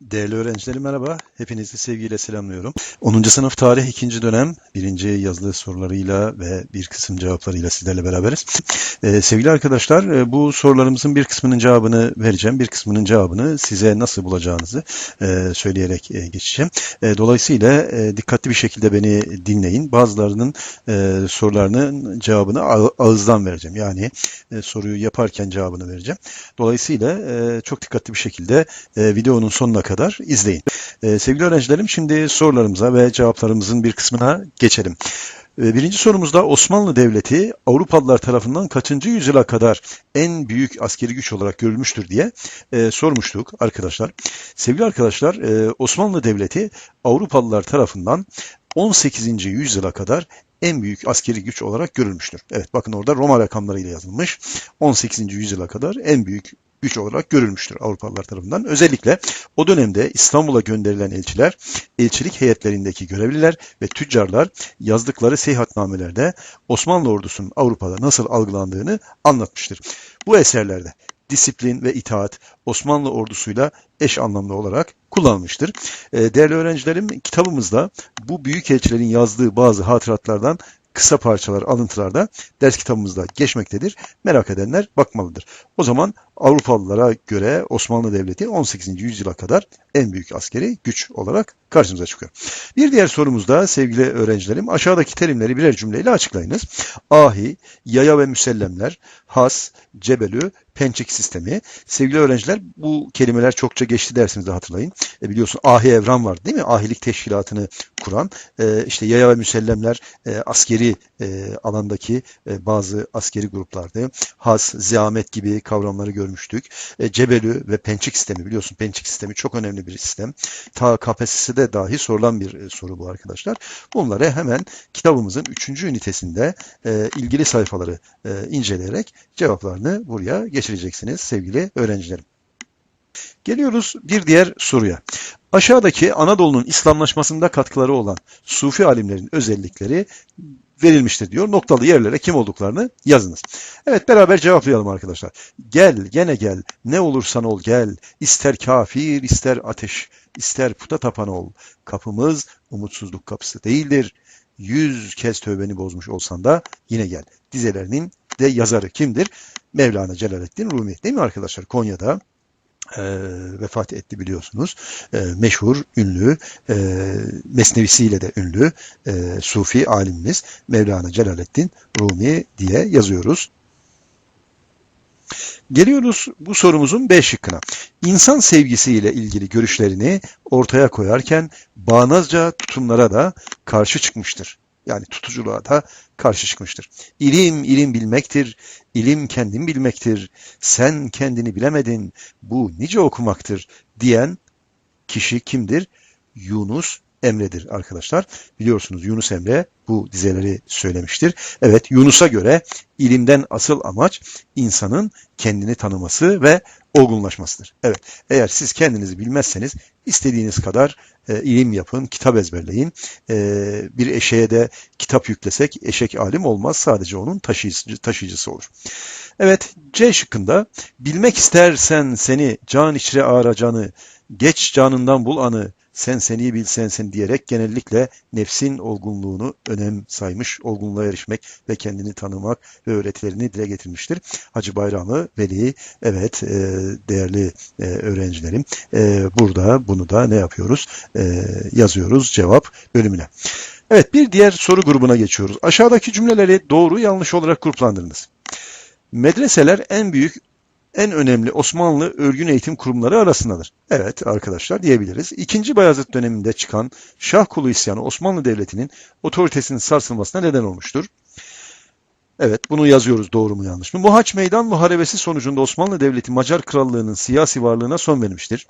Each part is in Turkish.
Değerli öğrencilerim merhaba. Hepinizi sevgiyle selamlıyorum. 10. sınıf tarih 2. dönem 1. yazılı sorularıyla ve bir kısım cevaplarıyla sizlerle beraberiz. Ee, sevgili arkadaşlar e, bu sorularımızın bir kısmının cevabını vereceğim. Bir kısmının cevabını size nasıl bulacağınızı e, söyleyerek e, geçeceğim. E, dolayısıyla e, dikkatli bir şekilde beni dinleyin. Bazılarının e, sorularının cevabını ağ- ağızdan vereceğim. Yani e, soruyu yaparken cevabını vereceğim. Dolayısıyla e, çok dikkatli bir şekilde e, videonun sonuna kadar izleyin. E, sevgili öğrencilerim şimdi sorularımıza ve cevaplarımızın bir kısmına geçelim. E, Birinci sorumuzda Osmanlı Devleti Avrupalılar tarafından kaçıncı yüzyıla kadar en büyük askeri güç olarak görülmüştür diye e, sormuştuk arkadaşlar. Sevgili arkadaşlar e, Osmanlı Devleti Avrupalılar tarafından 18. yüzyıla kadar en büyük askeri güç olarak görülmüştür. Evet bakın orada Roma rakamlarıyla yazılmış. 18. yüzyıla kadar en büyük güç olarak görülmüştür Avrupalılar tarafından. Özellikle o dönemde İstanbul'a gönderilen elçiler, elçilik heyetlerindeki görevliler ve tüccarlar yazdıkları seyahatnamelerde Osmanlı ordusunun Avrupa'da nasıl algılandığını anlatmıştır. Bu eserlerde disiplin ve itaat Osmanlı ordusuyla eş anlamlı olarak kullanılmıştır. Ee, Değerli öğrencilerim kitabımızda bu büyük elçilerin yazdığı bazı hatıratlardan kısa parçalar, alıntılar da ders kitabımızda geçmektedir. Merak edenler bakmalıdır. O zaman Avrupalılara göre Osmanlı Devleti 18. yüzyıla kadar en büyük askeri güç olarak karşımıza çıkıyor. Bir diğer sorumuzda sevgili öğrencilerim aşağıdaki terimleri birer cümleyle açıklayınız. Ahi, yaya ve müsellemler, has, cebelü, pençik sistemi. Sevgili öğrenciler bu kelimeler çokça geçti dersimizde hatırlayın. E, biliyorsun Ahi Evran var değil mi? Ahilik teşkilatını kuran e, işte yaya ve müsellemler e, askeri e, alandaki e, bazı askeri gruplardı. Has, ziyamet gibi kavramları görmüştük. E, Cebelü ve Pençik sistemi biliyorsun Pençik sistemi çok önemli bir sistem. Ta KPSS'de dahi sorulan bir e, soru bu arkadaşlar. Bunları hemen kitabımızın 3. ünitesinde e, ilgili sayfaları e, inceleyerek cevaplarını buraya geçireceksiniz sevgili öğrencilerim. Geliyoruz bir diğer soruya. Aşağıdaki Anadolu'nun İslamlaşmasında katkıları olan Sufi alimlerin özellikleri verilmiştir diyor. Noktalı yerlere kim olduklarını yazınız. Evet beraber cevaplayalım arkadaşlar. Gel gene gel ne olursan ol gel ister kafir ister ateş ister puta tapan ol. Kapımız umutsuzluk kapısı değildir. Yüz kez tövbeni bozmuş olsan da yine gel. Dizelerinin de yazarı kimdir? Mevlana Celaleddin Rumi değil mi arkadaşlar? Konya'da e, vefat etti biliyorsunuz. E, meşhur, ünlü, e, mesnevisiyle de ünlü e, Sufi alimimiz Mevlana Celaleddin Rumi diye yazıyoruz. Geliyoruz bu sorumuzun B şıkkına. İnsan sevgisiyle ilgili görüşlerini ortaya koyarken bağnazca tutumlara da karşı çıkmıştır. Yani tutuculuğa da karşı çıkmıştır. İlim ilim bilmektir, ilim kendin bilmektir. Sen kendini bilemedin, bu nice okumaktır diyen kişi kimdir? Yunus Emre'dir arkadaşlar. Biliyorsunuz Yunus Emre bu dizeleri söylemiştir. Evet Yunus'a göre ilimden asıl amaç insanın kendini tanıması ve olgunlaşmasıdır. Evet eğer siz kendinizi bilmezseniz istediğiniz kadar e, ilim yapın, kitap ezberleyin. E, bir eşeğe de kitap yüklesek eşek alim olmaz. Sadece onun taşıyıcı, taşıyıcısı olur. Evet C şıkkında bilmek istersen seni can içre ağra canı geç canından bul anı sen seni bil sensin diyerek genellikle nefsin olgunluğunu önem saymış, olgunluğa erişmek ve kendini tanımak ve öğretilerini dile getirmiştir. Hacı Bayramı Veli, evet e, değerli e, öğrencilerim e, burada bunu da ne yapıyoruz? E, yazıyoruz cevap bölümüne. Evet bir diğer soru grubuna geçiyoruz. Aşağıdaki cümleleri doğru yanlış olarak gruplandırınız. Medreseler en büyük en önemli Osmanlı örgün eğitim kurumları arasındadır. Evet arkadaşlar diyebiliriz. İkinci Bayezid döneminde çıkan Şah Kulu isyanı Osmanlı Devleti'nin otoritesinin sarsılmasına neden olmuştur. Evet bunu yazıyoruz doğru mu yanlış mı? Muhaç Meydan Muharebesi sonucunda Osmanlı Devleti Macar Krallığı'nın siyasi varlığına son vermiştir.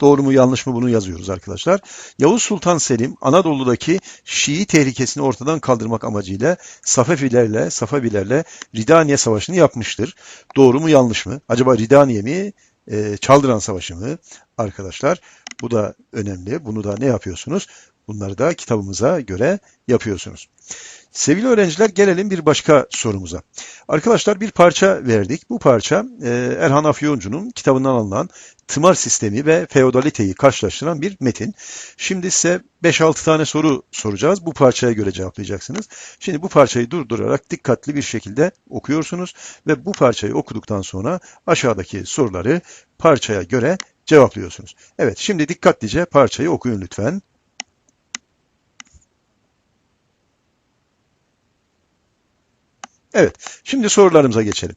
Doğru mu yanlış mı bunu yazıyoruz arkadaşlar. Yavuz Sultan Selim Anadolu'daki Şii tehlikesini ortadan kaldırmak amacıyla Safevilerle, Safevilerle Ridaniye Savaşı'nı yapmıştır. Doğru mu yanlış mı? Acaba Ridaniye mi? e, Çaldıran Savaşı mı? Arkadaşlar bu da önemli. Bunu da ne yapıyorsunuz? Bunları da kitabımıza göre yapıyorsunuz. Sevgili öğrenciler gelelim bir başka sorumuza. Arkadaşlar bir parça verdik. Bu parça e, Erhan Afyoncu'nun kitabından alınan tımar sistemi ve feodaliteyi karşılaştıran bir metin. Şimdi size 5-6 tane soru soracağız. Bu parçaya göre cevaplayacaksınız. Şimdi bu parçayı durdurarak dikkatli bir şekilde okuyorsunuz ve bu parçayı okuduktan sonra aşağıdaki soruları parçaya göre cevaplıyorsunuz. Evet, şimdi dikkatlice parçayı okuyun lütfen. Evet, şimdi sorularımıza geçelim.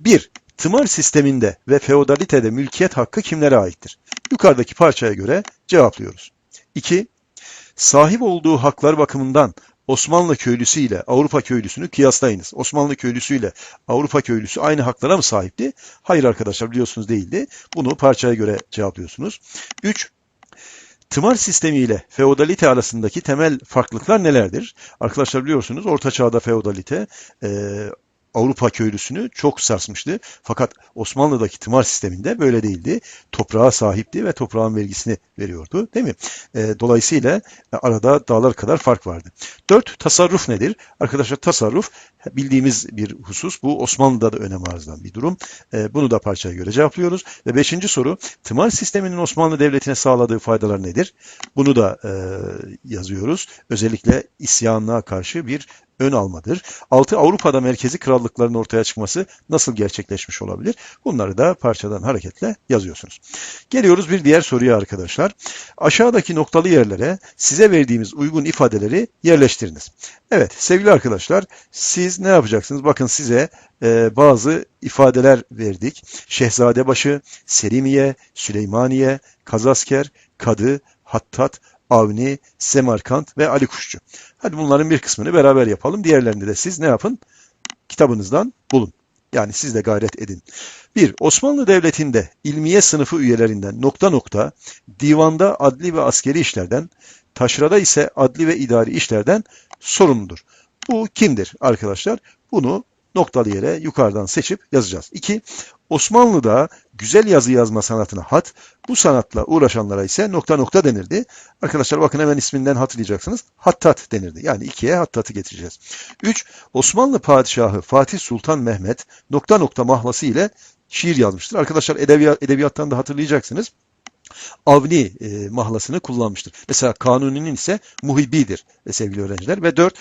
1. Tımar sisteminde ve feodalitede mülkiyet hakkı kimlere aittir? Yukarıdaki parçaya göre cevaplıyoruz. 2. Sahip olduğu haklar bakımından Osmanlı köylüsü ile Avrupa köylüsünü kıyaslayınız. Osmanlı köylüsü ile Avrupa köylüsü aynı haklara mı sahipti? Hayır arkadaşlar biliyorsunuz değildi. Bunu parçaya göre cevaplıyorsunuz. 3. Tımar sistemi ile feodalite arasındaki temel farklılıklar nelerdir? Arkadaşlar biliyorsunuz Orta Çağ'da feodalite e, Avrupa köylüsünü çok sarsmıştı. Fakat Osmanlı'daki tımar sisteminde böyle değildi. Toprağa sahipti ve toprağın vergisini veriyordu. Değil mi? E, dolayısıyla arada dağlar kadar fark vardı. 4. Tasarruf nedir? Arkadaşlar tasarruf bildiğimiz bir husus. Bu Osmanlı'da da önem arz eden bir durum. E, bunu da parçaya göre cevaplıyoruz. Ve beşinci soru tımar sisteminin Osmanlı Devleti'ne sağladığı faydalar nedir? Bunu da e, yazıyoruz. Özellikle isyanlığa karşı bir ön almadır. 6. Avrupa'da merkezi krallıkların ortaya çıkması nasıl gerçekleşmiş olabilir? Bunları da parçadan hareketle yazıyorsunuz. Geliyoruz bir diğer soruya arkadaşlar. Aşağıdaki noktalı yerlere size verdiğimiz uygun ifadeleri yerleştiriniz. Evet sevgili arkadaşlar siz ne yapacaksınız? Bakın size e, bazı ifadeler verdik. Şehzadebaşı, Selimiye, Süleymaniye, Kazasker, Kadı, Hattat, Avni, Semarkant ve Ali Kuşçu. Hadi bunların bir kısmını beraber yapalım. Diğerlerini de siz ne yapın? Kitabınızdan bulun. Yani siz de gayret edin. 1. Osmanlı Devleti'nde ilmiye sınıfı üyelerinden nokta nokta, divanda adli ve askeri işlerden, taşrada ise adli ve idari işlerden sorumludur. Bu kimdir arkadaşlar? Bunu noktalı yere yukarıdan seçip yazacağız. 2. Osmanlı'da güzel yazı yazma sanatına hat, bu sanatla uğraşanlara ise nokta nokta denirdi. Arkadaşlar bakın hemen isminden hatırlayacaksınız. Hattat denirdi. Yani ikiye hattatı getireceğiz. 3. Osmanlı padişahı Fatih Sultan Mehmet nokta nokta mahlası ile şiir yazmıştır. Arkadaşlar edebiyat, edebiyattan da hatırlayacaksınız. Avni e, mahlasını kullanmıştır. Mesela Kanuni'nin ise muhibbidir e, sevgili öğrenciler. Ve 4.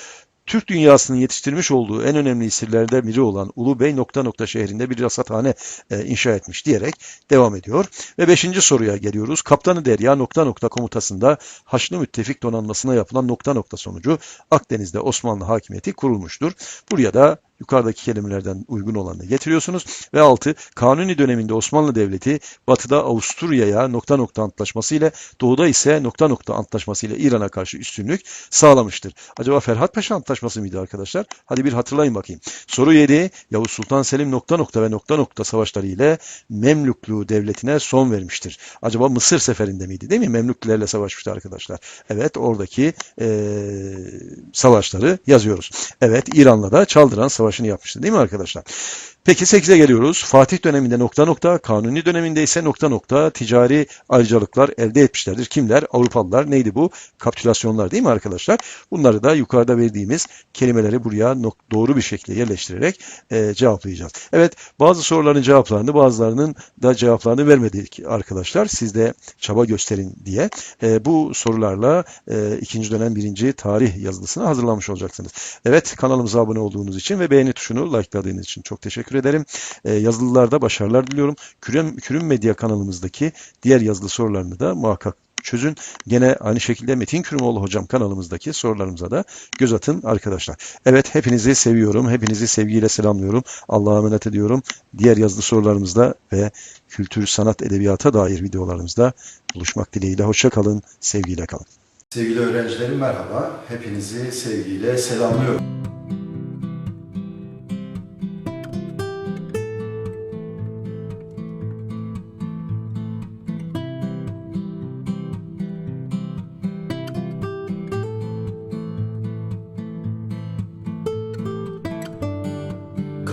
Türk dünyasının yetiştirmiş olduğu en önemli isimlerden biri olan Ulu Bey nokta nokta şehrinde bir rasathane e, inşa etmiş diyerek devam ediyor. Ve beşinci soruya geliyoruz. Kaptanı Derya nokta nokta komutasında Haçlı Müttefik donanmasına yapılan nokta nokta sonucu Akdeniz'de Osmanlı hakimiyeti kurulmuştur. Buraya da yukarıdaki kelimelerden uygun olanı getiriyorsunuz. Ve 6. Kanuni döneminde Osmanlı Devleti batıda Avusturya'ya nokta nokta antlaşması ile doğuda ise nokta nokta antlaşması ile İran'a karşı üstünlük sağlamıştır. Acaba Ferhat Paşa antlaşması mıydı arkadaşlar? Hadi bir hatırlayın bakayım. Soru 7. Yavuz Sultan Selim nokta nokta ve nokta nokta savaşları ile Memlüklu devletine son vermiştir. Acaba Mısır seferinde miydi değil mi? Memlüklerle savaşmıştı arkadaşlar. Evet oradaki ee, savaşları yazıyoruz. Evet İran'la da Çaldıran Savaşı'nı yapmıştı değil mi arkadaşlar? Peki 8'e geliyoruz. Fatih döneminde nokta nokta, Kanuni döneminde ise nokta nokta ticari ayrıcalıklar elde etmişlerdir. Kimler? Avrupalılar. Neydi bu? Kapitülasyonlar değil mi arkadaşlar? Bunları da yukarıda verdiğimiz kelimeleri buraya doğru bir şekilde yerleştirerek e, cevaplayacağız. Evet bazı soruların cevaplarını bazılarının da cevaplarını vermedik arkadaşlar. Siz de çaba gösterin diye. E, bu sorularla e, ikinci dönem birinci tarih yazılısını hazırlamış olacaksınız. Evet kanalımıza abone olduğunuz için ve beğeni tuşunu likeladığınız için çok teşekkür ederim. E, yazılılarda başarılar diliyorum. Kürüm, Kürüm Medya kanalımızdaki diğer yazılı sorularını da muhakkak çözün. Gene aynı şekilde Metin Kürümoğlu hocam kanalımızdaki sorularımıza da göz atın arkadaşlar. Evet hepinizi seviyorum. Hepinizi sevgiyle selamlıyorum. Allah'a emanet ediyorum. Diğer yazılı sorularımızda ve kültür, sanat, edebiyata dair videolarımızda buluşmak dileğiyle. Hoşça kalın. Sevgiyle kalın. Sevgili öğrencilerim merhaba. Hepinizi sevgiyle selamlıyorum.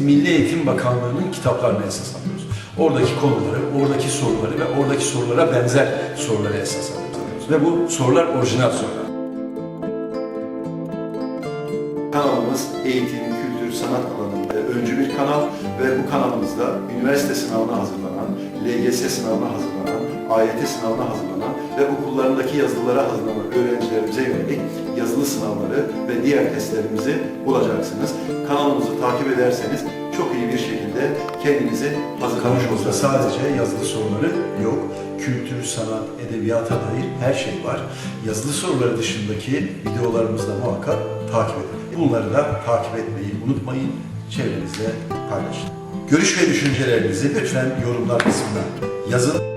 Milli Eğitim Bakanlığı'nın kitaplarını esas alıyoruz. Oradaki konuları, oradaki soruları ve oradaki sorulara benzer soruları esas alıyoruz. Ve bu sorular orijinal sorular. Kanalımız eğitim, kültür, sanat alanında öncü bir kanal ve bu kanalımızda üniversite sınavına hazırlanan, LGS sınavına hazırlanan, AYT sınavına hazırlanan ve okullarındaki yazılılara hazırlanan öğrencilerimize yönelik yazılı sınavları ve diğer testlerimizi bulacaksınız. Kanalımızı takip ederseniz çok iyi bir şekilde kendinizi hazırlamış olursunuz. Sadece yazılı soruları yok. Kültür, sanat, edebiyata dair her şey var. Yazılı soruları dışındaki videolarımızda muhakkak takip edin. Bunları da takip etmeyi unutmayın. Çevrenizde paylaşın. Görüş ve düşüncelerinizi lütfen yorumlar kısmına yazın.